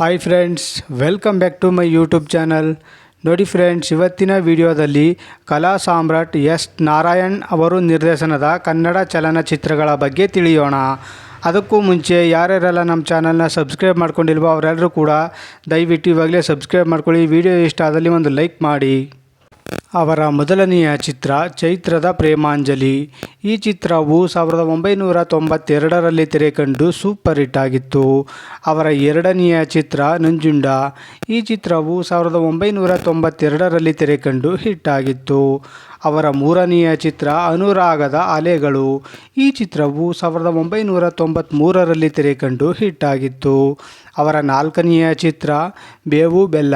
Hi friends welcome back to my YouTube channel ನೋಡಿ friends ಇವತ್ತಿನ ವಿಡಿಯೋದಲ್ಲಿ ಕಲಾ ಸಾಮ್ರಾಟ್ ಎಸ್ ನಾರಾಯಣ್ ಅವರು ನಿರ್ದೇಶನದ ಕನ್ನಡ ಚಲನಚಿತ್ರಗಳ ಬಗ್ಗೆ ತಿಳಿಯೋಣ. ಅದಕ್ಕೂ ಮುಂಚೆ ಯಾರ್ಯಾರೆಲ್ಲ ನಮ್ಮ ಚಾನಲ್ನ ಸಬ್ಸ್ಕ್ರೈಬ್ ಮಾಡ್ಕೊಂಡಿಲ್ವೋ ಅವರೆಲ್ಲರೂ ಕೂಡ ದಯವಿಟ್ಟು ಇವಾಗಲೇ ಸಬ್ಸ್ಕ್ರೈಬ್ ಮಾಡ್ಕೊಳ್ಳಿ. ವಿಡಿಯೋ ಇಷ್ಟ ಆದಲ್ಲಿ ಒಂದು ಲೈಕ್ ಮಾಡಿ. ಅವರ ಮೊದಲನೆಯ ಚಿತ್ರ ಚೈತ್ರದ ಪ್ರೇಮಾಂಜಲಿ. ಈ ಚಿತ್ರವು ಸಾವಿರದ ಒಂಬೈನೂರ ತೊಂಬತ್ತೆರಡರಲ್ಲಿ ತೆರೆಕಂಡು ಸೂಪರ್ ಹಿಟ್ ಆಗಿತ್ತು. ಅವರ ಎರಡನೆಯ ಚಿತ್ರ ನಂಜುಂಡ. ಈ ಚಿತ್ರವು ಸಾವಿರದ ಒಂಬೈನೂರ ತೊಂಬತ್ತೆರಡರಲ್ಲಿ ತೆರೆಕಂಡು ಹಿಟ್ ಆಗಿತ್ತು. ಅವರ ಮೂರನೆಯ ಚಿತ್ರ ಅನುರಾಗದ ಅಲೆಗಳು. ಈ ಚಿತ್ರವು ಸಾವಿರದ ಒಂಬೈನೂರ ತೊಂಬತ್ತ್ಮೂರರಲ್ಲಿ ತೆರೆಕಂಡು ಹಿಟ್ ಆಗಿತ್ತು. ಅವರ ನಾಲ್ಕನೆಯ ಚಿತ್ರ ಬೇವು ಬೆಲ್ಲ.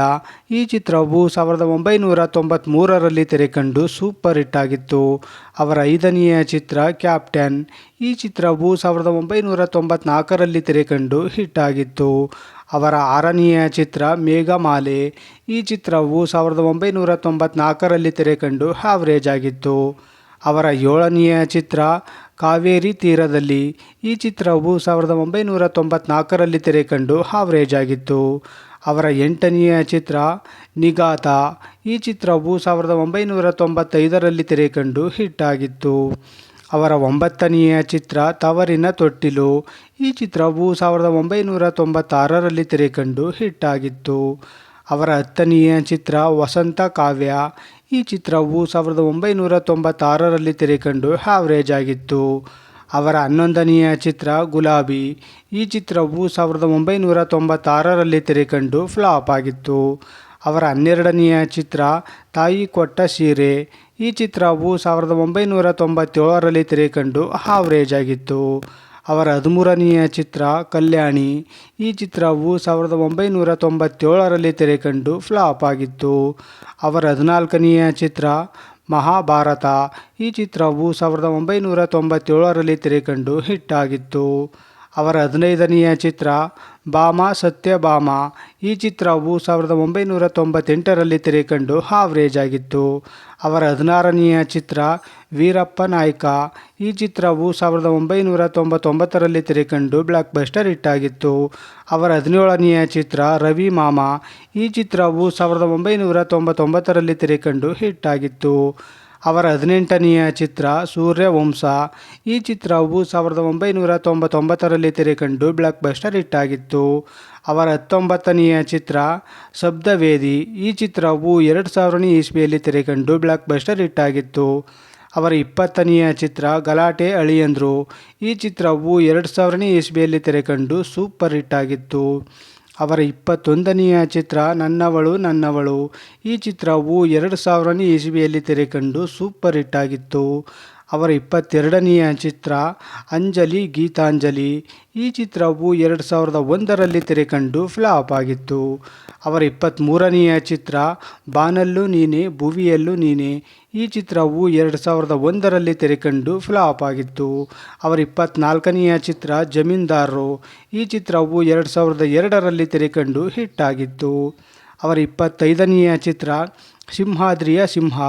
ಈ ಚಿತ್ರವು ಸಾವಿರದ ಒಂಬೈನೂರ ತೊಂಬತ್ತ್ಮೂರರಲ್ಲಿ ತೆರೆಕಂಡು ಸೂಪರ್ ಹಿಟ್ ಆಗಿತ್ತು. ಅವರ ಐದನೆಯ ಚಿತ್ರ ಕ್ಯಾಪ್ಟನ್. ಈ ಚಿತ್ರವು ಸಾವಿರದ ಒಂಬೈನೂರ ತೊಂಬತ್ನಾಲ್ಕರಲ್ಲಿ ತೆರೆಕಂಡು ಹಿಟ್ ಆಗಿತ್ತು. ಅವರ ಆರನೆಯ ಚಿತ್ರ ಮೇಘಮಾಲೆ. ಈ ಚಿತ್ರವು ಸಾವಿರದ ಒಂಬೈನೂರ ತೊಂಬತ್ನಾಲ್ಕರಲ್ಲಿ ತೆರೆಕಂಡು ಆವರೇಜ್ ಆಗಿತ್ತು. ಅವರ ಏಳನೆಯ ಚಿತ್ರ ಕಾವೇರಿ ತೀರದಲ್ಲಿ. ಈ ಚಿತ್ರವು ಸಾವಿರದ ಒಂಬೈನೂರ ತೊಂಬತ್ನಾಲ್ಕರಲ್ಲಿ ತೆರೆಕಂಡು ಆವರೇಜ್ ಆಗಿತ್ತು. ಅವರ ಎಂಟನೆಯ ಚಿತ್ರ ನಿಗಾತ. ಈ ಚಿತ್ರವು ಸಾವಿರದ ಒಂಬೈನೂರ ತೊಂಬತ್ತೈದರಲ್ಲಿ ತೆರೆಕಂಡು ಹಿಟ್ ಆಗಿತ್ತು. ಅವರ ಒಂಬತ್ತನೆಯ ಚಿತ್ರ ತವರಿನ ತೊಟ್ಟಿಲು. ಈ ಚಿತ್ರವು ಸಾವಿರದ ಒಂಬೈನೂರ ತೊಂಬತ್ತಾರರಲ್ಲಿ ತೆರೆಕಂಡು ಹಿಟ್ ಆಗಿತ್ತು ಅವರ ಹತ್ತನೆಯ ಚಿತ್ರ ವಸಂತ ಕಾವ್ಯ. ಈ ಚಿತ್ರವು ಸಾವಿರದ ಒಂಬೈನೂರ ತೊಂಬತ್ತಾರರಲ್ಲಿ ತೆರೆಕಂಡು ಹ್ಯಾವ್ರೇಜ್ ಆಗಿತ್ತು. ಅವರ ಹನ್ನೊಂದನೆಯ ಚಿತ್ರ ಗುಲಾಬಿ. ಈ ಚಿತ್ರವು ಸಾವಿರದ ಒಂಬೈನೂರ ತೊಂಬತ್ತಾರರಲ್ಲಿ ತೆರೆಕಂಡು ಫ್ಲಾಪ್ ಆಗಿತ್ತು. ಅವರ ಹನ್ನೆರಡನೆಯ ಚಿತ್ರ ತಾಯಿ ಕೊಟ್ಟ ಸೀರೆ. ಈ ಚಿತ್ರವು ಸಾವಿರದ ಒಂಬೈನೂರ ತೊಂಬತ್ತೇಳರಲ್ಲಿ ತೆರೆಕಂಡು ಆವರೇಜ್ ಆಗಿತ್ತು ಅವರ ಹದಿಮೂರನೆಯ ಚಿತ್ರ ಕಲ್ಯಾಣಿ. ಈ ಚಿತ್ರವು ಸಾವಿರದ ಒಂಬೈನೂರ ತೊಂಬತ್ತೇಳರಲ್ಲಿ ತೆರೆಕಂಡು ಫ್ಲಾಪ್ ಆಗಿತ್ತು. ಅವರ ಹದಿನಾಲ್ಕನೆಯ ಚಿತ್ರ ಮಹಾಭಾರತ. ಈ ಚಿತ್ರವು ಸಾವಿರದ ಒಂಬೈನೂರ ತೊಂಬತ್ತೇಳರಲ್ಲಿ ತೆರೆಕಂಡು ಹಿಟ್ ಆಗಿತ್ತು. ಅವರ ಹದಿನೈದನೆಯ ಚಿತ್ರ ಬಾಮ ಸತ್ಯಭಾಮ ಈ ಚಿತ್ರವು ಸಾವಿರದ ಒಂಬೈನೂರ ತೊಂಬತ್ತೆಂಟರಲ್ಲಿ ತೆರೆಕಂಡು ಹಾವ್ರೇಜ್ ಆಗಿತ್ತು. ಅವರ ಹದಿನಾರನೆಯ ಚಿತ್ರ ವೀರಪ್ಪ ನಾಯ್ಕ. ಈ ಚಿತ್ರವು ಸಾವಿರದ ಒಂಬೈನೂರ ತೊಂಬತ್ತೊಂಬತ್ತರಲ್ಲಿ ತೆರೆಕಂಡು ಬ್ಲಾಕ್ ಬಸ್ಟರ್ ಹಿಟ್ ಆಗಿತ್ತು. ಅವರ ಹದಿನೇಳನೆಯ ಚಿತ್ರ ರವಿ ಮಾಮ. ಈ ಚಿತ್ರವು ಸಾವಿರದ ಒಂಬೈನೂರ ತೊಂಬತ್ತೊಂಬತ್ತರಲ್ಲಿ ತೆರೆಕಂಡು ಹಿಟ್ ಆಗಿತ್ತು. ಅವರ ಹದಿನೆಂಟನೆಯ ಚಿತ್ರ ಸೂರ್ಯವಂಶ. ಈ ಚಿತ್ರವು ಸಾವಿರದ ಒಂಬೈನೂರ ತೊಂಬತ್ತೊಂಬತ್ತರಲ್ಲಿ ತೆರೆಕಂಡು ಬ್ಲಾಕ್ ಬಸ್ಟರ್ ಹಿಟ್ ಆಗಿತ್ತು ಅವರ ಹತ್ತೊಂಬತ್ತನೆಯ ಚಿತ್ರ ಶಬ್ದವೇದಿ ಈ ಚಿತ್ರವು ಎರಡು ಸಾವಿರನೇ ಇಸ್ವಿಯಲ್ಲಿ ತೆರೆಕಂಡು ಬ್ಲಾಕ್ ಬಸ್ಟರ್ ಹಿಟ್ ಆಗಿತ್ತು ಅವರ ಇಪ್ಪತ್ತನೆಯ ಚಿತ್ರ ಗಲಾಟೆ ಅಳಿಯಂದ್ರು. ಈ ಚಿತ್ರವು ಎರಡು ಸಾವಿರನೇ ಇಸ್ವಿಯಲ್ಲಿ ತೆರೆಕಂಡು ಸೂಪರ್ ಹಿಟ್ ಆಗಿತ್ತು ಅವರ ಇಪ್ಪತ್ತೊಂದನೆಯ ಚಿತ್ರ ನನ್ನವಳು ನನ್ನವಳು. ಈ ಚಿತ್ರವು ಎರಡು ಸಾವಿರನೇ ಇಸವಿಯಲ್ಲಿ ತೆರೆಕಂಡು ಸೂಪರ್ ಹಿಟ್ ಆಗಿತ್ತು. ಅವರ ಇಪ್ಪತ್ತೆರಡನೆಯ ಚಿತ್ರ ಅಂಜಲಿ ಗೀತಾಂಜಲಿ. ಈ ಚಿತ್ರವು ಎರಡು ಸಾವಿರದ ಒಂದರಲ್ಲಿ ತೆರೆಕಂಡು ಫ್ಲಾಪ್ ಆಗಿತ್ತು. ಅವರ ಇಪ್ಪತ್ತ್ಮೂರನೆಯ ಚಿತ್ರ, ಬಾನಲ್ಲೂ ನೀನೆ, ಭುವಿಯಲ್ಲೂ ನೀನೆ. ಈ ಚಿತ್ರವು ಎರಡು ಸಾವಿರದ ಒಂದರಲ್ಲಿ ತೆರೆಕಂಡು ಫ್ಲಾಪ್ ಆಗಿತ್ತು. ಅವರ ಇಪ್ಪತ್ತ್ನಾಲ್ಕನೆಯ ಚಿತ್ರ, ಜಮೀನ್ದಾರರು. ಈ ಚಿತ್ರವು ಎರಡು ಸಾವಿರದ ಎರಡರಲ್ಲಿ ತೆರೆಕಂಡು ಹಿಟ್ ಆಗಿತ್ತು. ಅವರ ಇಪ್ಪತ್ತೈದನೆಯ ಚಿತ್ರ ಸಿಂಹಾದ್ರಿಯ ಸಿಂಹ.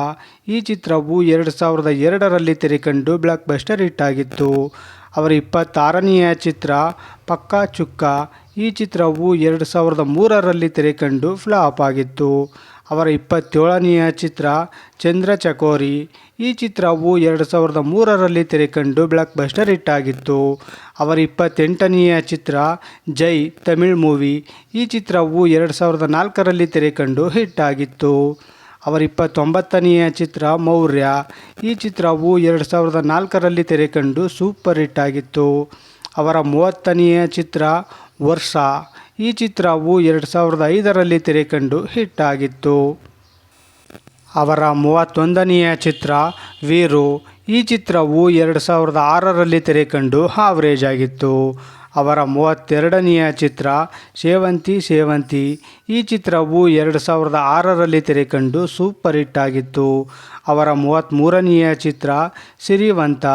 ಈ ಚಿತ್ರವು ಎರಡು ಸಾವಿರದ ಎರಡರಲ್ಲಿ ತೆರೆಕಂಡು ಬ್ಲಾಕ್ ಬಸ್ಟರ್ ಹಿಟ್ ಆಗಿತ್ತು. ಅವರ ಇಪ್ಪತ್ತಾರನೆಯ ಚಿತ್ರ ಪಕ್ಕಾ ಚುಕ್ಕ. ಈ ಚಿತ್ರವು ಎರಡು ಸಾವಿರದ ಮೂರರಲ್ಲಿ ತೆರೆಕಂಡು ಫ್ಲಾಪ್ ಆಗಿತ್ತು. ಅವರ ಇಪ್ಪತ್ತೇಳನೆಯ ಚಿತ್ರ ಚಂದ್ರ ಚಕೋರಿ. ಈ ಚಿತ್ರವು ಎರಡು ಸಾವಿರದ ಮೂರರಲ್ಲಿ ತೆರೆಕಂಡು ಬ್ಲಾಕ್ ಬಸ್ಟರ್ ಹಿಟ್ ಆಗಿತ್ತು. ಅವರ ಇಪ್ಪತ್ತೆಂಟನೆಯ ಚಿತ್ರ ಜೈ ತಮಿಳ್ ಮೂವಿ. ಈ ಚಿತ್ರವು ಎರಡು ಸಾವಿರದ ನಾಲ್ಕರಲ್ಲಿ ತೆರೆಕಂಡು ಹಿಟ್ ಆಗಿತ್ತು. ಅವರ ಇಪ್ಪತ್ತೊಂಬತ್ತನೆಯ ಚಿತ್ರ ಮೌರ್ಯ. ಈ ಚಿತ್ರವು ಎರಡು ಸಾವಿರದ ನಾಲ್ಕರಲ್ಲಿ ತೆರೆಕಂಡು ಸೂಪರ್ ಹಿಟ್ ಆಗಿತ್ತು. ಅವರ ಮೂವತ್ತನೆಯ ಚಿತ್ರ ವರ್ಷ. ಈ ಚಿತ್ರವು ಎರಡು ಸಾವಿರದ ಐದರಲ್ಲಿ ತೆರೆಕಂಡು ಹಿಟ್ ಆಗಿತ್ತು. ಅವರ ಮೂವತ್ತೊಂದನೆಯ ಚಿತ್ರ ವೀರು. ಈ ಚಿತ್ರವು ಎರಡು ಸಾವಿರದ ಆರರಲ್ಲಿ ತೆರೆಕಂಡು ಆವರೇಜ್ ಆಗಿತ್ತು. ಅವರ ಮೂವತ್ತೆರಡನೆಯ ಚಿತ್ರ, ಸೇವಂತಿ ಸೇವಂತಿ ಈ ಚಿತ್ರವು ಎರಡು ಸಾವಿರದ ಆರರಲ್ಲಿ ತೆರೆಕಂಡು ಸೂಪರ್ ಹಿಟ್ ಆಗಿತ್ತು. ಅವರ ಮೂವತ್ತ್ಮೂರನೆಯ ಚಿತ್ರ, ಸಿರಿವಂತ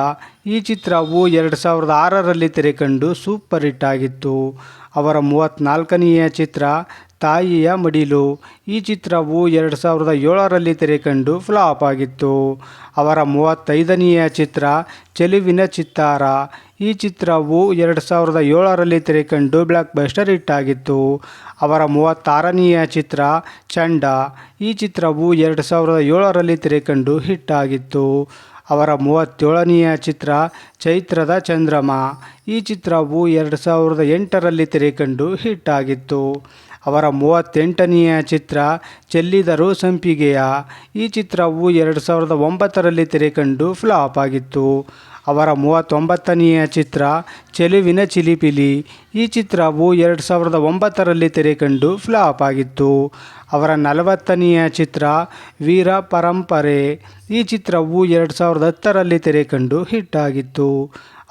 ಈ ಚಿತ್ರವು ಎರಡು ಸಾವಿರದ ಆರರಲ್ಲಿ ತೆರೆಕಂಡು ಸೂಪರ್ ಹಿಟ್ ಆಗಿತ್ತು. ಅವರ ಮೂವತ್ತ್ನಾಲ್ಕನೆಯ ಚಿತ್ರ ತಾಯಿಯ ಮಡಿಲು. ಈ ಚಿತ್ರವು ಎರಡು ಸಾವಿರದ ಏಳರಲ್ಲಿ ತೆರೆಕಂಡು ಫ್ಲಾಪ್ ಆಗಿತ್ತು. ಅವರ ಮೂವತ್ತೈದನೆಯ ಚಿತ್ರ ಚೆಲುವಿನ ಚಿತ್ತಾರ. ಈ ಚಿತ್ರವು ಎರಡು ಸಾವಿರದ ಏಳರಲ್ಲಿ ತೆರೆಕಂಡು ಬ್ಲಾಕ್ ಬಸ್ಟರ್ ಹಿಟ್ ಆಗಿತ್ತು. ಅವರ ಮೂವತ್ತಾರನೆಯ ಚಿತ್ರ ಚಂಡ. ಈ ಚಿತ್ರವು ಎರಡು ಸಾವಿರದ ಏಳರಲ್ಲಿ ತೆರೆಕಂಡು ಹಿಟ್ ಆಗಿತ್ತು. ಅವರ ಮೂವತ್ತೇಳನೆಯ ಚಿತ್ರ ಚೈತ್ರದ ಚಂದ್ರಮ. ಈ ಚಿತ್ರವು ಎರಡು ಸಾವಿರದ ಎಂಟರಲ್ಲಿ ತೆರೆಕಂಡು ಹಿಟ್ ಆಗಿತ್ತು. ಅವರ ಮೂವತ್ತೆಂಟನೆಯ ಚಿತ್ರ ಚೆಲ್ಲಿದರು ಸಂಪಿಗೆಯ ಈ ಚಿತ್ರವು ಎರಡು ಸಾವಿರದ ಒಂಬತ್ತರಲ್ಲಿ ತೆರೆಕಂಡು ಫ್ಲಾಪ್ ಆಗಿತ್ತು. ಅವರ ಮೂವತ್ತೊಂಬತ್ತನೆಯ ಚಿತ್ರ ಚೆಲುವಿನ ಚಿಲಿಪಿಲಿ ಈ ಚಿತ್ರವು ಎರಡು ಸಾವಿರದ ಒಂಬತ್ತರಲ್ಲಿ ತೆರೆಕಂಡು ಫ್ಲಾಪ್ ಆಗಿತ್ತು. ಅವರ ನಲವತ್ತನೆಯ ಚಿತ್ರ ವೀರ ಪರಂಪರೆ ಈ ಚಿತ್ರವು ಎರಡು ಸಾವಿರದ ಹತ್ತರಲ್ಲಿ ತೆರೆಕಂಡು ಹಿಟ್ ಆಗಿತ್ತು.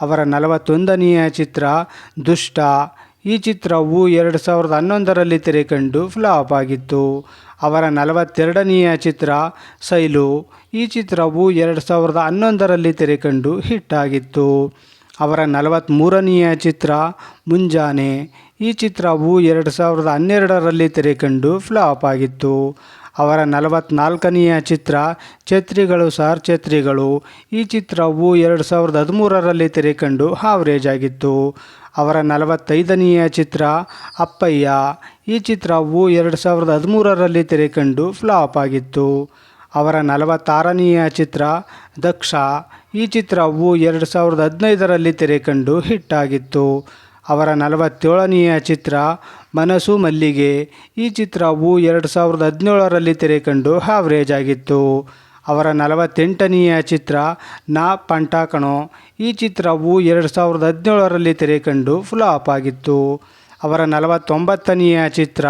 ಅವರ ನಲವತ್ತೊಂದನೆಯ ಚಿತ್ರ ದುಷ್ಟ ಈ ಚಿತ್ರವು ಎರಡು ಸಾವಿರದ ಹನ್ನೊಂದರಲ್ಲಿ ತೆರೆಕಂಡು ಫ್ಲಾಪ್ ಆಗಿತ್ತು. ಅವರ ನಲವತ್ತೆರಡನೆಯ ಚಿತ್ರ, ಸೈಲು, ಈ ಚಿತ್ರವು ಎರಡು ಸಾವಿರದ ಹನ್ನೊಂದರಲ್ಲಿ ತೆರೆಕಂಡು ಹಿಟ್ ಆಗಿತ್ತು. ಅವರ ನಲವತ್ತ್ಮೂರನೆಯ ಚಿತ್ರ, ಮುಂಜಾನೆ, ಈ ಚಿತ್ರವು ಎರಡು ಸಾವಿರದ ಹನ್ನೆರಡರಲ್ಲಿ ತೆರೆಕಂಡು ಫ್ಲಾಪ್ ಆಗಿತ್ತು. ಅವರ ನಲವತ್ತ್ನಾಲ್ಕನೆಯ ಚಿತ್ರ ಛತ್ರಿಗಳು ಸಾರ್ ಛತ್ರಿಗಳು. ಈ ಚಿತ್ರವು ಎರಡು ಸಾವಿರದ ಹದಿಮೂರರಲ್ಲಿ ತೆರೆಕಂಡು ಹಾವ್ರೇಜ್ ಆಗಿತ್ತು ಅವರ ನಲವತ್ತೈದನೆಯ ಚಿತ್ರ ಅಪ್ಪಯ್ಯ. ಈ ಚಿತ್ರವು ಎರಡು ಸಾವಿರದ ಹದಿಮೂರರಲ್ಲಿ ತೆರೆಕಂಡು ಫ್ಲಾಪ್ ಆಗಿತ್ತು. ಅವರ ನಲವತ್ತಾರನೆಯ ಚಿತ್ರ ದಕ್ಷ. ಈ ಚಿತ್ರವು ಎರಡು ಸಾವಿರದ ಹದಿನೈದರಲ್ಲಿ ತೆರೆಕಂಡು ಹಿಟ್ ಆಗಿತ್ತು. ಅವರ ನಲವತ್ತೇಳನೆಯ ಚಿತ್ರ ಮನಸ್ಸು ಮಲ್ಲಿಗೆ. ಈ ಚಿತ್ರವು ಎರಡು ಸಾವಿರದ ಹದಿನೇಳರಲ್ಲಿ ತೆರೆಕಂಡು ಹಾವ್ರೇಜ್ ಆಗಿತ್ತು. ಅವರ ನಲವತ್ತೆಂಟನೆಯ ಚಿತ್ರ ನಾ ಪಂಟಾಕಣೋ ಈ ಚಿತ್ರವು ಎರಡು ಸಾವಿರದ ಹದಿನೇಳರಲ್ಲಿ ತೆರೆಕಂಡು ಫ್ಲಾಪ್ ಆಗಿತ್ತು. ಅವರ ನಲವತ್ತೊಂಬತ್ತನೆಯ ಚಿತ್ರ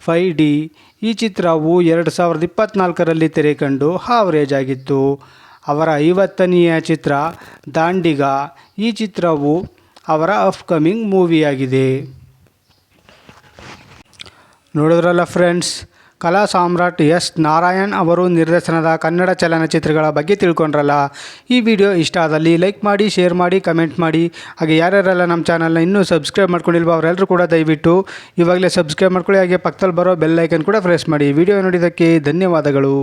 ಫೈ ಡಿ. ಈ ಚಿತ್ರವು ಎರಡು ಸಾವಿರದ ಇಪ್ಪತ್ತ್ನಾಲ್ಕರಲ್ಲಿ ತೆರೆಕಂಡು ಹಾವ್ರೇಜ್ ಆಗಿತ್ತು. ಅವರ ಐವತ್ತನೆಯ ಚಿತ್ರ ದಾಂಡಿಗ. ಈ ಚಿತ್ರವು ಅವರ ಅಪ್ಕಮಿಂಗ್ ಮೂವಿಯಾಗಿದೆ ನೋಡಿದ್ರಲ್ಲ ಫ್ರೆಂಡ್ಸ್ ಕಲಾ ಸಾಮ್ರಾಟ್ ಎಸ್ ನಾರಾಯಣ್ ಅವರು ನಿರ್ದೇಶನದ ಕನ್ನಡ ಚಲನಚಿತ್ರಗಳ ಬಗ್ಗೆ ತಿಳ್ಕೊಂಡ್ರಲ್ಲ. ಈ ವಿಡಿಯೋ ಇಷ್ಟ ಆದಲ್ಲಿ ಲೈಕ್ ಮಾಡಿ ಶೇರ್ ಮಾಡಿ ಕಮೆಂಟ್ ಮಾಡಿ. ಹಾಗೆ ಯಾರ್ಯಾರೆಲ್ಲ ನಮ್ಮ ಚಾನಲ್ನ ಇನ್ನೂ ಸಬ್ಸ್ಕ್ರೈಬ್ ಮಾಡ್ಕೊಂಡಿಲ್ವೋ ಅವರೆಲ್ಲರೂ ಕೂಡ ದಯವಿಟ್ಟು ಇವಾಗಲೇ ಸಬ್ಸ್ಕ್ರೈಬ್ ಮಾಡ್ಕೊಳ್ಳಿ. ಹಾಗೆ ಪಕ್ಕದಲ್ಲಿ ಬರೋ ಬೆಲ್ ಐಕನ್ ಕೂಡ ಪ್ರೆಸ್ ಮಾಡಿ. ವಿಡಿಯೋ ನೋಡಿದ್ದಕ್ಕೆ ಧನ್ಯವಾದಗಳು.